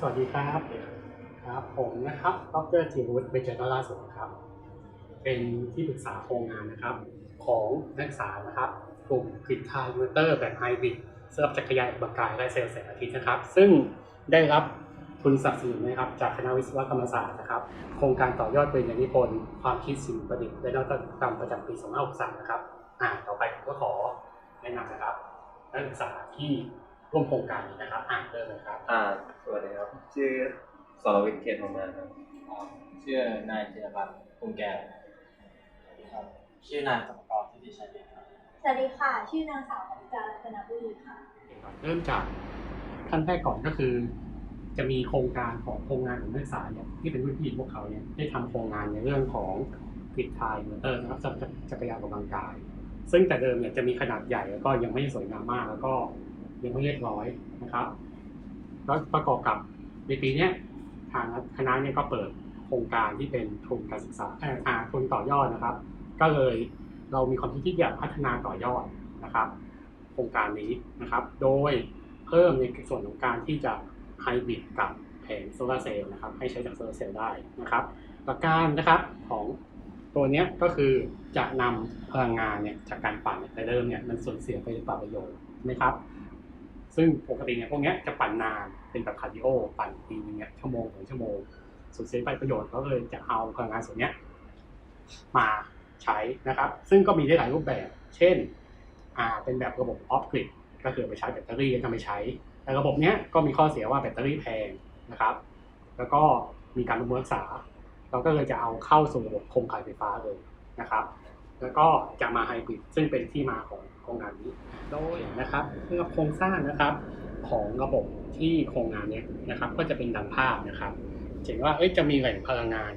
สวัสดีครับครับ ผมนะครับ ดรจิวุฒิเบญจนราสนครับ เป็นที่ปรึกษาโครงงานนะครับ ของนักศึกษานะครับกลุ่มกริดไทยมอเตอร์แบบไฮบริดสำหรับจักรยานออกกำลังกายและเซลล์แสงอาทิตย์นะครับ ซึ่งได้รับทุนสนับสนุนนะครับ จากคณะวิศวกรรมศาสตร์นะครับ โครงการต่อยอดปริญญานิพนธ์ความคิดสิ่งประดิษฐ์และนวัตกรรมประจำปี2563นะครับอ่าต่อไปผมก็ขอแนะนำนะครับนักศึกษาที่ ร่วมโครงการนี้นะครับอ่านเริ่มเลยครับอ่าสวัสดีครับ ชื่อสรวิทย์เขตทองมาครับชื่อนายจินพัฒน์ภูมิแก้วครับชื่อนายสมกรที่ดิชัยเดชครับสวัสดีค่ะ ชื่อนางสาวปริการรัตนบุรีค่ะ เริ่มจากขั้นแรกก่อนก็คือ จะมีโครงการของโครงงานของนักศึกษาเนี่ยที่เป็นรุ่นพี่พวกเขาเนี่ยได้ทำโครงงานในเรื่องของกริดไทยมอเตอร์นะครับสำหรับจักรยานออกกำลังกาย ซึ่งแต่เดิมเนี่ยจะมีขนาดใหญ่แล้วก็ยังไม่สวยงามมากแล้วก็ ยังไม่เรียบร้อยนะครับ แล้วประกอบกับในปีนี้ทางคณะเนี่ยก็เปิดโครงการที่เป็นทุนการศึกษาอ่าทุนต่อยอดนะครับ ก็เลยเรามีความคิดที่อยากพัฒนาต่อยอดนะครับ โครงการนี้นะครับ โดยเพิ่มในส่วนของการที่จะไฮบริดกับแผงโซลาร์เซลล์นะครับ ให้ใช้จากโซลาร์เซลล์ได้นะครับหลักการนะครับของตัวนี้ก็คือจะนำพลังงานเนี่ยจากการปั่นแต่เดิมเนี่ยมันสูญเสียไปหรือเปล่าประโยชน์นะครับ ซึ่งปกติเนี่ยพวกนี้จะปั่นนานเป็นแบบคาร์ดิโอปั่นทีนึงเนี่ยชั่วโมงถึงชั่วโมงสูญเสียไปประโยชน์ก็เลยจะเอาพลังงานส่วนนี้มาใช้นะครับ ซึ่งก็มีได้หลายรูปแบบ เช่นอ่าเป็นแบบระบบออฟกริดก็คือไปใช้แบตเตอรี่ก็ไม่ใช้ แต่ระบบเนี้ยก็มีข้อเสียว่าแบตเตอรี่แพงนะครับ แล้วก็มีการบำรุงรักษา เราก็เลยจะเอาเข้าสู่ระบบโครงข่ายไฟฟ้าเลยนะครับ แล้วก็จะมาไฮบริดซึ่งเป็นที่มาของโครงงานนี้โดยนะครับเพื่อโครงสร้างนะครับของระบบที่โครงงานเนี้ยนะครับก็จะเป็นดังภาพนะครับเห็นว่าเอ้ยจะมีแหล่งพลังงาน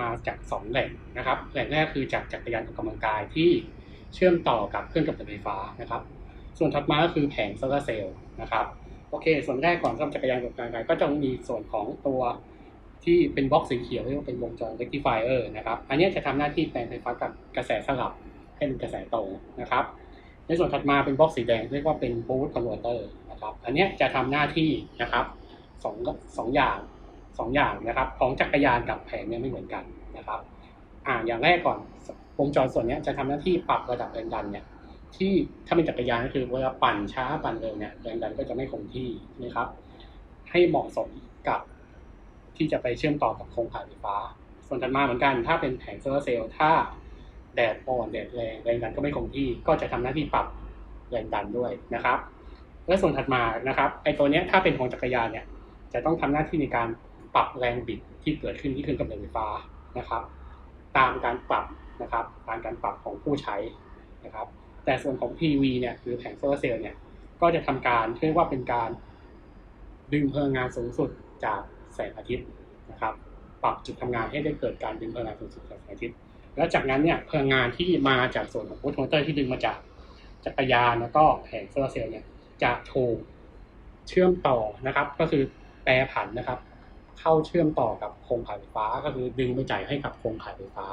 มาจากสองแหล่งนะครับ แหล่งแรกคือจากจักรยานออกกำลังกายที่เชื่อมต่อกับเครื่องกำเนิดไฟฟ้านะครับ ส่วนถัดมาก็คือแผงโซลาร์เซลล์นะครับโอเค ส่วนแรกก่อนสำหรับจักรยานออกกำลังกายก็จะมีส่วนของตัว ที่เป็นบล็อกสีเขียวเรียกว่าเป็นวงจร rectifier นะครับ อันนี้จะทำหน้าที่แปลงไฟฟ้ากับกระแสสลับให้เป็นกระแสตรงนะครับ ในส่วนถัดมาเป็นบล็อกสีแดงเรียกว่าเป็น boost converter นะครับ อันนี้จะทำหน้าที่นะครับสองสองอย่างสองอย่างนะครับ ของจักรยานกับแผงเนี่ยไม่เหมือนกันนะครับ อ่าอย่างแรกก่อนวงจรส่วนนี้จะทำหน้าที่ปรับระดับแรงดันเนี่ยที่ถ้าเป็นจักรยานก็คือเวลาปั่นช้าปั่นเร็วเนี่ยแรงดันก็จะไม่คงที่นะครับ ให้เหมาะสมกับ ที่จะไปเชื่อมต่อกับโครงข่ายไฟฟ้า ส่วนถัดมาเหมือนกัน ถ้าเป็นแผงโซลาร์เซลล์ถ้าแดดอ่อนแดดแรงแรงดันก็ไม่คงที่ก็จะทำหน้าที่ปรับแรงดันด้วยนะครับ และส่วนถัดมานะครับไอ้ตัวนี้ถ้าเป็นของจักรยานเนี่ยจะต้องทำหน้าที่ในการปรับแรงบิดที่เกิดขึ้นที่เครื่องกำเนิดไฟฟ้านะครับ ตามการปรับนะครับตามการปรับของผู้ใช้นะครับ แต่ส่วนของ PV เนี่ยหรือแผงโซลาร์เซลล์เนี่ยก็จะทำการเรียกว่าเป็นการดึงพลังงานสูงสุดจาก แสงอาทิตย์นะครับปรับจุดทำงานให้ได้เกิดการดึงพลังงานสูงสุดจากแสงอาทิตย์ แล้วจากนั้นเนี่ยพลังงานที่มาจากส่วนของพุทมอเตอร์ที่ดึงมาจากจักรยานแล้วก็แผงโซลาร์เซลล์เนี่ยจะถูกเชื่อมต่อนะครับ ก็คือแปรผันนะครับ เข้าเชื่อมต่อกับโครงข่ายไฟฟ้า ก็คือดึงไปจ่ายให้กับโครงข่ายไฟฟ้า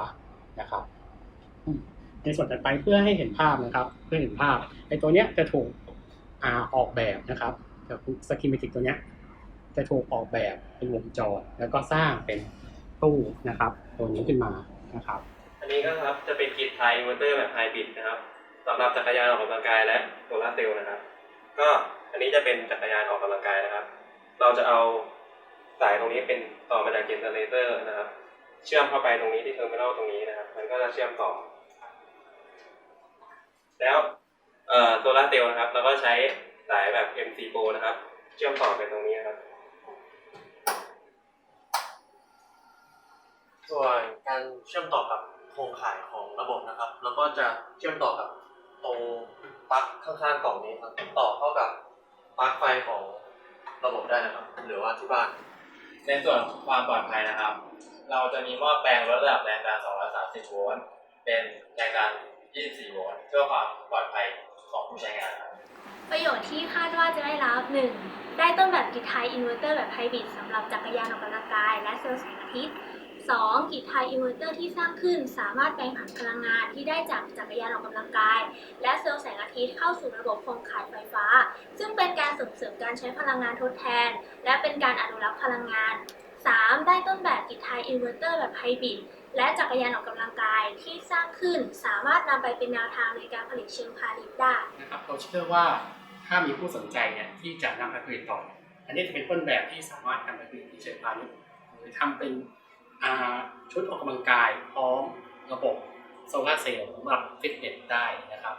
นะครับ ในส่วนต่อไปเพื่อให้เห็นภาพนะครับ เพื่อเห็นภาพไอ้ตัวเนี้ยจะถูกอ่าออกแบบนะครับจากสกิมเมติกตัวเนี้ย จะถูกออกแบบเป็นวงจร แล้วก็สร้างเป็นตู้นะครับตัวนี้ขึ้นมานะครับอันนี้ก็ครับจะเป็นกริดไทยมอเตอร์แบบไฮบริดนะครับสำหรับจักรยานออกกำลังกายและโซลาร์เซลล์นะครับ ก็อันนี้จะเป็นจักรยานออกกำลังกายนะครับ เราจะเอาสายตรงนี้เป็นต่อมาจากเจเนเรเตอร์นะครับ เชื่อมเข้าไปตรงนี้ที่เทอร์มินอลตรงนี้นะครับ มันก็จะเชื่อมต่อ แล้วโซลาร์เซลล์นะครับเราก็ใช้สายแบบ MC Pro นะครับ เชื่อมต่อไปตรงนี้นะครับ ส่วน การเชื่อมต่อกับโครงข่ายของระบบนะครับ แล้วก็จะเชื่อมต่อกับตรงปลั๊กข้างๆกล่องนี้ครับต่อเข้ากับปลั๊กไฟของระบบได้นะครับ หรือว่าที่บ้าน ในส่วนความปลอดภัยนะครับ เราจะมีหม้อแปลงลดระดับแรงดัน 230 โวลต์ เป็นแรงดัน 24 โวลต์เพื่อความปลอดภัยของผู้ใช้งานครับประโยชน์ที่คาดว่าจะได้รับ 1. ได้ต้นแบบกิจไทยอินเวอร์เตอร์แบบไฮบริดสำหรับจักรยานออกกำลังกาย และเซลล์แสงอาทิตย์ 2. กิจไทยอินเวอร์เตอร์ที่สร้างขึ้น สามารถแปลงผันพลังงานที่ได้จากจักรยานออกกำลังกาย และเซลล์แสงอาทิตย์เข้าสู่ระบบโครงข่ายไฟฟ้า ซึ่งเป็นการส่งเสริมการใช้พลังงานทดแทน และเป็นการอนุรักษ์พลังงาน 3. ได้ต้นแบบกิจไทยอินเวอร์เตอร์แบบไฮบริดและจักรยานออกกำลังกายที่สร้างขึ้น สามารถนำไปเป็นแนวทางในการผลิตเชิงพาณิชย์ได้นะครับเราเชื่อว่าถ้ามีผู้สนใจเนี่ยที่จะนำไปผลิตต่อ อันนี้จะเป็นต้นแบบที่สามารถนำไปผลิตที่เชิงพาณิชย์หรือทำเป็น ชุดออกกำลังกายพร้อมระบบโซลาร์เซลล์สำหรับฟิตเนสได้นะครับ